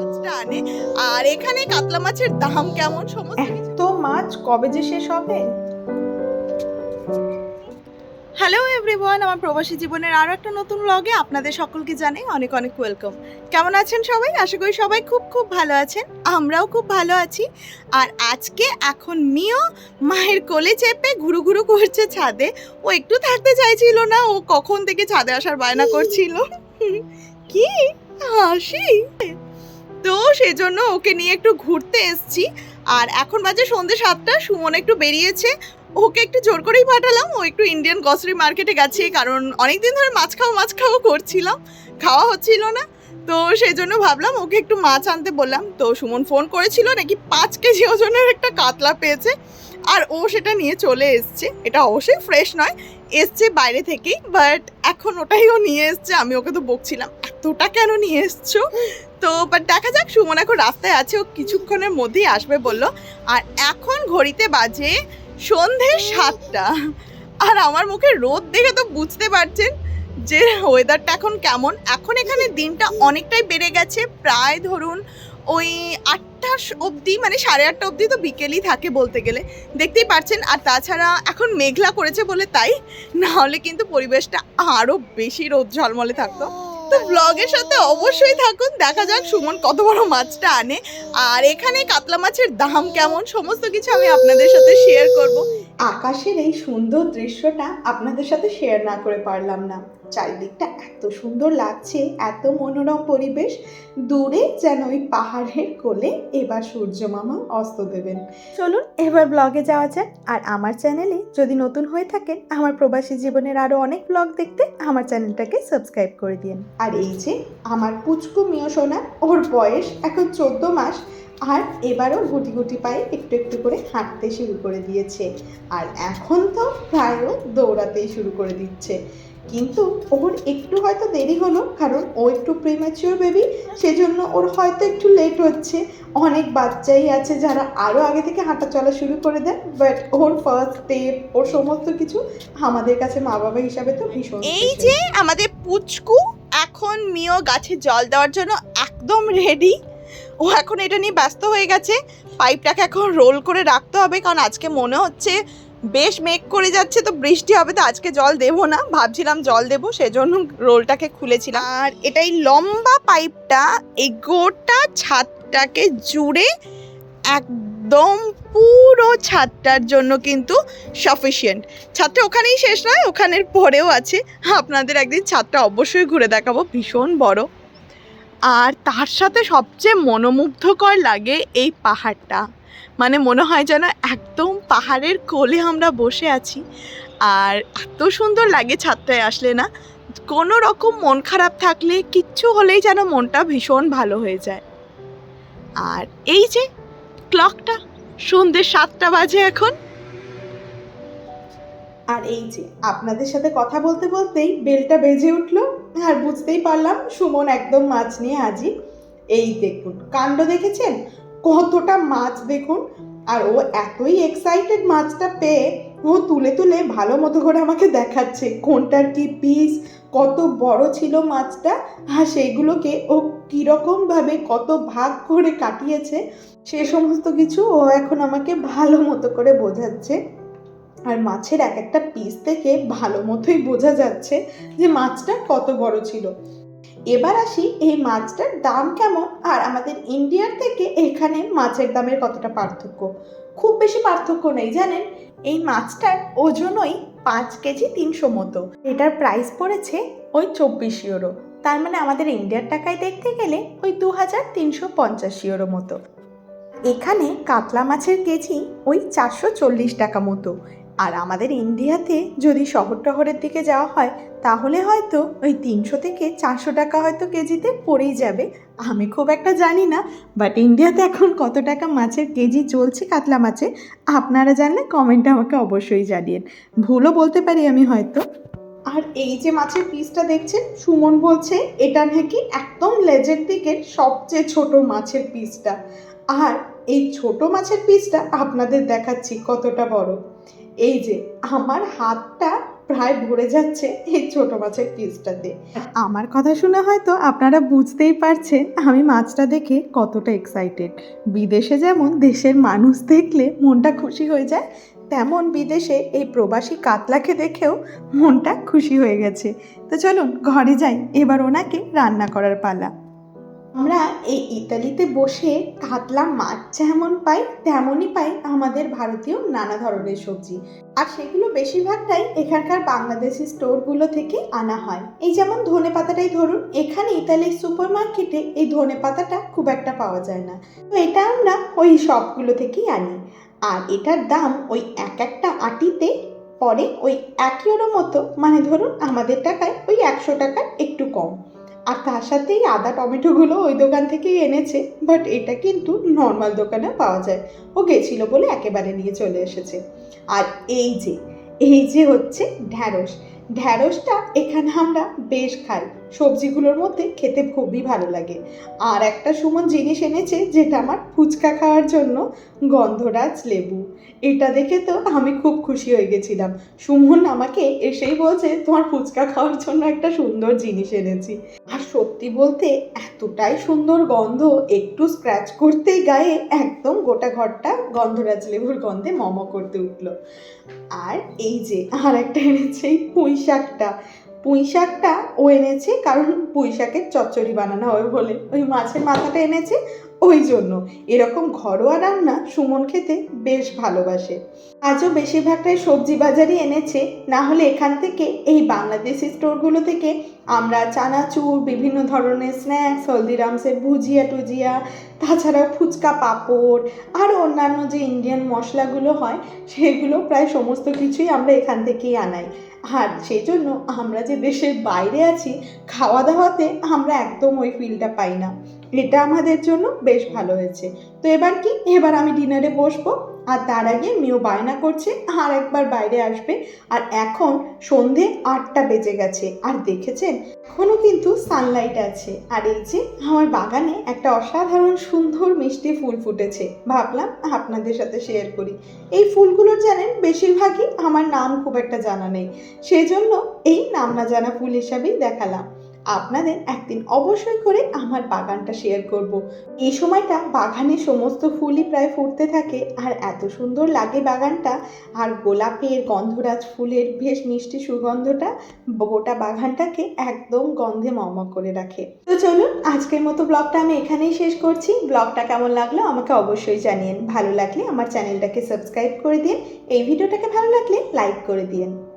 মাছটা আনে আর এখানে কাতলা মাছের দাম কেমন? সমস্ত এত মাছ কবে যে শেষ হবে? হ্যালো এভরিওয়ান আমার প্রবাসী জীবনের আরও একটা নতুন ব্লগে আপনাদের সকলকে জানাই অনেক অনেক ওয়েলকাম কেমন আছেন সবাই? আশা করি সবাই খুব খুব ভালো আছেন। আমরাও খুব ভালো আছি। আর আজকে এখন মিও মায়ের কোলে চেপে ঘুরু ঘুরু করছে ছাদে। ও একটু থাকতে চাইছিল না ও কখন থেকে ছাদে আসার বায়না করছিল। কি? হাসি? তো সেই জন্য ওকে নিয়ে একটু ঘুরতে এসছি। আর এখন বাজে সন্ধ্যে সাতটা, সুমন একটু বেরিয়েছে। ওকে একটু জোর করেই পাঠালাম, ও একটু ইন্ডিয়ান গ্রসারি মার্কেটে গেছে, কারণ অনেকদিন ধরে মাছ খাওয়া মাছ খাওয়া করছিলাম, খাওয়া হচ্ছিল না। তো সেই জন্য ভাবলাম ওকে একটু মাছ আনতে বললাম। তো সুমন ফোন করেছিল, নাকি পাঁচ কেজি ওজনের একটা কাতলা পেয়েছে। আর ও সেটা নিয়ে চলে এসছে। এটা অবশ্যই ফ্রেশ নয়, এসছে বাইরে থেকেই বাট এখন ওটাই ও নিয়ে এসছে, আমি ওকে তো বকছিলাম। এতটা কেন নিয়ে এসছো? তো বাট দেখা যাক, সুমন এখন রাস্তায় আছে, ও কিছুক্ষণের মধ্যেই আসবে বলল। আর এখন ঘড়িতে বাজে সন্ধে সাতটা। আর আমার মুখে রোদ দেখে তো বুঝতে পারছেন যে ওয়েদারটা এখন কেমন। এখন এখানে দিনটা অনেকটাই বেড়ে গেছে। প্রায় ধরুন ওই আটটা অবধি মানে সাড়ে আটটা অবধি তো বিকেলই থাকে বলতে গেলে। দেখতেই পারছেন, আর তাছাড়া এখন মেঘলা করেছে বলে তাই। না হলে কিন্তু পরিবেশটা আরও বেশি রোদ ঝলমলে থাকতো। তো ব্লগের সাথে অবশ্যই থাকুন। দেখা যাক সুমন কত বড় মাছটা আনে। আর এখানে কাতলা মাছের দাম কেমন? সমস্ত কিছু আমি আপনাদের সাথে শেয়ার করব। আকাশের এই সুন্দর দৃশ্যটা আপনাদের সাথে শেয়ার না করে পারলাম না। চারিদিকটা এত সুন্দর লাগছে, এত মনোরম পরিবেশ। দূরে যেন ওই পাহাড়ের কোলে এবার সূর্য মামা অস্ত দেবেন। চলুন, এবার ব্লগে যাওয়া যাক। আর আমার চ্যানেলে যদি নতুন হয়ে থাকেন, আমার প্রবাসী জীবনের আরও অনেক ব্লগ দেখতে, আমার চ্যানেলটাকে সাবস্ক্রাইব করে দিন। আর এই যে, আমার পুচকু মিও সোনা ওর বয়স এখন চোদ্দ মাস। আর এবারও গুটি গুটি পায়ে একটু একটু করে হাঁটতে শুরু করে দিয়েছে। আর এখন তো প্রায়ও দৌড়াতেই শুরু করে দিচ্ছে। কিন্তু ওর একটু হয়তো দেরি হলো কারণ ও একটু প্রিম্যাচিওর বেবি সেজন্য ওর হয়তো একটু লেট হচ্ছে। অনেক বাচ্চাই আছে যারা আরও আগে থেকে হাঁটা চলা শুরু করে দেয় বাট ওর ফার্স্ট স্টেপ ওর সমস্ত কিছু আমাদের কাছে মা বাবা হিসাবে তো ভীষণ এই যে আমাদের পুচকু এখন মিও গাছে জল দেওয়ার জন্য একদম রেডি ও এখন এটা নিয়ে ব্যস্ত হয়ে গেছে। পাইপটাকে এখন রোল করে রাখতে হবে, কারণ আজকে মনে হচ্ছে বেশ মেঘ করে যাচ্ছে, তো বৃষ্টি হবে, তো আজকে জল দেবো না। ভাবছিলাম জল দেবো, সেজন্য রোলটাকে খুলেছিলাম। আর এটাই লম্বা পাইপটা, এই গোটা ছাদটাকে জুড়ে একদম পুরো ছাদটার জন্য কিন্তু সাফিসিয়েন্ট ছাদটা ওখানেই শেষ নয়, ওখানের পরেও আছে। আপনাদের একদিন ছাদটা অবশ্যই ঘুরে দেখাবো, ভীষণ বড়। আর তার সাথে সবচেয়ে মনোমুগ্ধকর লাগে এই পাহাড়টা। মানে মনে হয় যেন একদম পাহাড়ের কোলে আমরা বসে আছি। আর এত সুন্দর লাগে ছাদটায় আসলে না। কোনো রকম মন খারাপ থাকলে কিচ্ছু হলেই যেন মনটা ভীষণ ভালো হয়ে যায়। আর এই যে ক্লকটা সন্ধ্যে সাতটা বাজে এখন। আর এই যে, আপনাদের সাথে কথা বলতে বলতেই বেলটা বেজে উঠল আর বুঝতেই পারলাম সুমন একদম মাছ নিয়ে হাজির এই দেখুন, কাণ্ড দেখেছেন? কতটা মাছ দেখুন। আর ও এতই এক্সাইটেড মাছটা পেয়ে, ও তুলে তুলে ভালো মতো করে আমাকে দেখাচ্ছে কোনটার কি পিস কত বড় ছিল মাছটা আর সেইগুলোকে ও কীরকমভাবে কত ভাগ করে কাটিয়েছে, সে সমস্ত কিছু ও এখন আমাকে ভালো মতো করে বোঝাচ্ছে। আর মাছের এক একটা পিস থেকে ভালো মতোই বোঝা যাচ্ছে যে মাছটা কত বড় ছিল। এবার আসি এই মাছটার দাম কেমন আর আমাদের ইন্ডিয়ার থেকে এখানে মাছের দামের কতটা পার্থক্য। খুব বেশি পার্থক্য নেই, জানেন? এই মাছটার ওজনই পাঁচ কেজি তিনশো মতো। এটার প্রাইস পড়েছে ওই চব্বিশ ইউরো তার মানে আমাদের ইন্ডিয়ার টাকায় দেখতে গেলে ওই দু হাজার তিনশো পঞ্চাশ ইউরো মতো। এখানে কাতলা মাছের কেজি ওই চারশো চল্লিশ টাকা মতো। আর আমাদের ইন্ডিয়াতে যদি শহর টহরের দিকে যাওয়া হয়, তাহলে হয়তো ওই তিনশো থেকে চারশো টাকা হয়তো কেজিতে পড়েই যাবে। আমি খুব একটা জানি না বাট ইন্ডিয়াতে এখন কত টাকা মাছের কেজি চলছে কাতলা মাছে, আপনারা জানলে কমেন্টে আমাকে অবশ্যই জানিয়েন। ভুলও বলতে পারি আমি হয়তো। আর এই যে মাছের পিসটা দেখছেন, সুমন বলছে এটা নাকি একদম লেজের দিকের সবচেয়ে ছোট মাছের পিসটা আর এই ছোট মাছের পিসটা আপনাদের দেখাচ্ছি কতটা বড়। এই যে, আমার হাতটা প্রায় ভরে যাচ্ছে এই ছোট মাছের পিসটাতে আমার কথা শুনে হয়তো আপনারা বুঝতেই পারছেন, আমি মাছটা দেখে কতটা এক্সাইটেড বিদেশে যেমন দেশের মানুষ দেখলে মনটা খুশি হয়ে যায়, তেমন বিদেশে এই প্রবাসী কাতলাকে দেখেও মনটা খুশি হয়ে গেছে। তো চলুন, ঘরে যাই, এবার ওনাকে রান্না করার পালা। আমরা এই ইতালিতে বসে কাতলা মাছ যেমন পাই, তেমনই পাই আমাদের ভারতীয় নানা ধরনের সবজি। আর সেগুলো বেশিরভাগটাই এখানকার বাংলাদেশি স্টোরগুলো থেকে আনা হয়। এই যেমন ধনে পাতাটাই ধরুন, এখানে ইতালির সুপার মার্কেটে এই ধনে পাতাটা খুব একটা পাওয়া যায় না। তো এটা আমরা ওই শপগুলো থেকেই আনি। আর এটার দাম ওই এক একটা আটিতে পরে ওই এক ইউরো মতো মানে ধরুন আমাদের টাকায় ওই একশো টাকার একটু কম। আর তার সাথেই আদা টমেটোগুলো ওই দোকান থেকেই এনেছে বাট এটা কিন্তু নর্মাল দোকানে পাওয়া যায়। ও গেছিল বলে একেবারে নিয়ে চলে এসেছে। আর এই যে এই যে হচ্ছে ঢ্যাঁড়স। ঢ্যাঁড়সটা এখানে আমরা বেশ খাই। সবজিগুলোর মধ্যে খেতে খুবই ভালো লাগে। আর একটা সুমন জিনিস এনেছে, যেটা আমার ফুচকা খাওয়ার জন্য, গন্ধরাজ লেবু। এটা দেখে তো আমি খুব খুশি হয়ে গেছিলাম। সুমন আমাকে এসেই বলছে, তোমার ফুচকা খাওয়ার জন্য একটা সুন্দর জিনিস এনেছি। আর সত্যি বলতে, এতটাই সুন্দর গন্ধ, একটু স্ক্র্যাচ করতেই গায়ে একদম গোটা ঘরটা গন্ধরাজ লেবুর গন্ধে মম করতে উঠল। আর এই যে আর একটা এনেছে এই পুঁই শাকটা। পুঁই শাকটা ও এনেছে, কারণ পুঁই শাকের চচ্চড়ি বানানো হবে বলে। ওই মাছের মাথাটা এনেছে ওই জন্য এরকম ঘরোয়া রান্না সুমন খেতে বেশ ভালোবাসে। আজও বেশিরভাগটাই সবজি বাজারই এনেছে, না হলে এখান থেকে, এই বাংলাদেশি স্টোরগুলো থেকে আমরা চানাচুর, বিভিন্ন ধরনের স্ন্যাক্স, হলদিরামসের ভুজিয়া টুজিয়া তাছাড়া ফুচকা পাঁপড় আর অন্যান্য যে ইন্ডিয়ান মশলাগুলো হয়, সেগুলো প্রায় সমস্ত কিছুই আমরা এখান থেকেই আনাই। আর সেই জন্য আমরা যে দেশের বাইরে আছি খাওয়া দাওয়াতে আমরা একদম ওই ফিলটা পাই না। এটা আমাদের জন্য বেশ ভালো হয়েছে। তো এবার কি? এবার আমি ডিনারে বসবো। আর তার আগে মেয়েও বায়না করছে, আর একবার বাইরে আসবে। আর এখন সন্ধে আটটা বেজে গেছে। আর দেখেছেন? এখনও কিন্তু সানলাইট আছে। আর এই যে আমার বাগানে একটা অসাধারণ সুন্দর মিষ্টি ফুল ফুটেছে। ভাবলাম আপনাদের সাথে শেয়ার করি। এই ফুলগুলোর জানেন, বেশিরভাগই আমার নাম খুব একটা জানা নেই। সেজন্য এই নাম না জানা ফুল হিসাবেই দেখালাম। আপনাদের একদিন অবশ্যই করে আমার বাগানটা শেয়ার করব। এই সময়টা বাগানে সমস্ত ফুলই প্রায় ফুটতে থাকে আর এত সুন্দর লাগে বাগানটা। আর গোলাপের গন্ধরাজ ফুলের বেশ মিষ্টি সুগন্ধটা গোটা বাগানটাকে একদম গন্ধে মমক করে রাখে। তো চলুন, আজকের মতো ব্লগটা আমি এখানেই শেষ করছি। ব্লগটা কেমন লাগল আমাকে অবশ্যই জানিয়েন। ভালো লাগলে আমার চ্যানেলটাকে সাবস্ক্রাইব করে দিন। এই ভিডিওটাকে ভালো লাগলে লাইক করে দিন